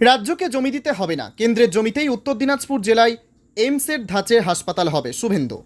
রাজ্যকে জমি দিতে হবে না। কেন্দ্রের জমিতেই উত্তর দিনাজপুর জেলায় এইমসের ধাঁচে হাসপাতাল হবে। শুভেন্দু।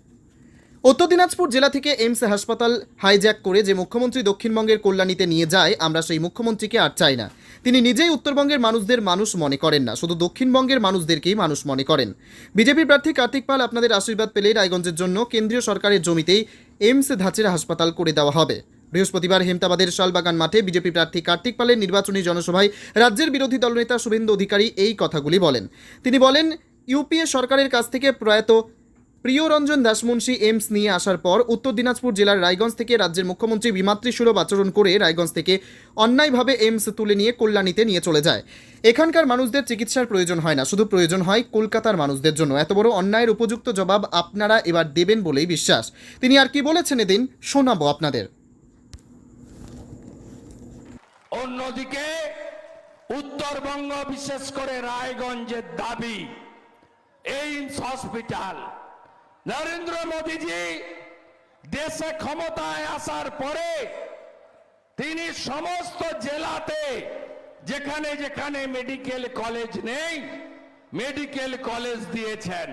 উত্তর দিনাজপুর জেলা থেকে এইমস হাসপাতাল হাইজ্যাক করে যে মুখ্যমন্ত্রী দক্ষিণবঙ্গের কল্যাণীতে নিয়ে যায়, আমরা সেই মুখ্যমন্ত্রীকে আর চাই না। তিনি নিজেই উত্তরবঙ্গের মানুষদের মানুষ মনে করেন না। শুধু দক্ষিণবঙ্গের মানুষদেরকেই মানুষ মনে করেন। বিজেপি প্রার্থী কার্তিক পাল আপনাদের আশীর্বাদ পেলে রায়গঞ্জের জন্য কেন্দ্রীয় সরকারের জমিতেই এইমস ধাঁচের হাসপাতাল করে দেওয়া হবে। বৃহস্পতিবার হেমতাবাদের শালবাগান মাঠে বিজেপি প্রার্থী কার্তিক পালের নির্বাচনী জনসভায় রাজ্যের বিরোধী দলনেতা শুভেন্দু অধিকারী এই কথাগুলি বলেন। তিনি বলেন ইউপিএ সরকারের কাছ থেকে প্রয়াত প্রিয়রঞ্জন দাসমুন্সী এইমস নিয়ে আসার পর উত্তর দিনাজপুর জেলার রায়গঞ্জ থেকে রাজ্যের মুখ্যমন্ত্রী বিমাতৃসুলভ আচরণ করে রায়গঞ্জ থেকে অন্যায়ভাবে এইমস তুলে নিয়ে কল্যাণীতে নিয়ে চলে যায়। এখানকার মানুষদের চিকিৎসার প্রয়োজন হয় না, শুধু প্রয়োজন হয় কলকাতার মানুষদের জন্য। এত বড় অন্যায়ের উপযুক্ত জবাব আপনারা এবার দেবেন বলেই বিশ্বাস। তিনি আর কি বলেছেন এদিন? শোনাবো আপনাদের। অন্যদিকে উত্তরবঙ্গ বিশেষ করে রায়গঞ্জের দাবি, এইমস হসপিটাল। নরেন্দ্র মোদীজি দেশে ক্ষমতায় আসার পরে তিনি সমস্ত জেলাতে যেখানে যেখানে মেডিকেল কলেজ নেই, মেডিকেল কলেজ দিয়েছেন।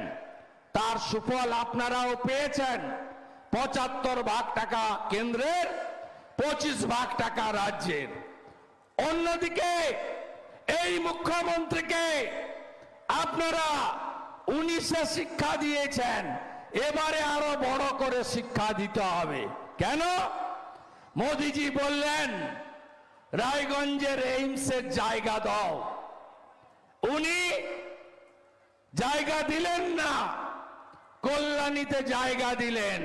তার সুফল আপনারাও পেয়েছেন। পঁচাত্তর ভাগ টাকা কেন্দ্রের, পঁচিশ ভাগ টাকা রাজ্যের। অন্যদিকে এই মুখ্যমন্ত্রীকে আপনারা উনিশে শিক্ষা দিয়েছেন, এবারে আরও বড় করে শিক্ষা দিতে হবে। কেন? মোদিজি বললেন, রায়গঞ্জের এইমসের জায়গা দাও। উনি জায়গা দিলেন না, কল্যাণীতে জায়গা দিলেন।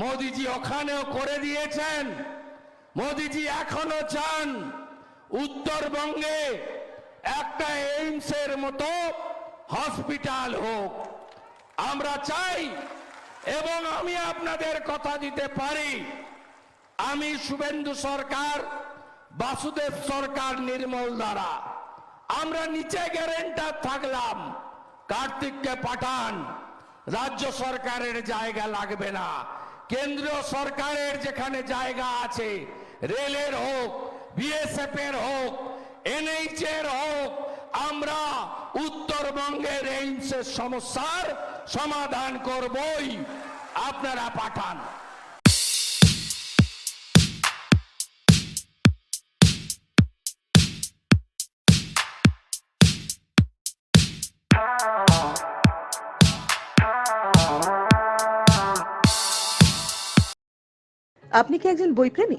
মোদিজি ওখানেও করে দিয়েছেন। মোদিজি এখনও চান উত্তরবঙ্গে একটা এইমসের মতো হসপিটাল হোক। আমরা চাই এবং আমি আপনাদের কথা দিতে পারি, আমি শুভেন্দু সরকার, বাসুদেব সরকার নির্মল দ্বারা। আমরা নিচে গ্যারেন্টার থাকলাম, কার্তিককে পাঠান, রাজ্য সরকারের জায়গা লাগবে না। কেন্দ্রীয় সরকারের যেখানে জায়গা আছে, রেলের হোক বিএসএফ এর হোক এনএইচ এর হোক, আমরা উত্তরবঙ্গের এইমসের সমস্যার সমাধান করবই। আপনারা পাঠান। আপনি কি একজন বই প্রেমী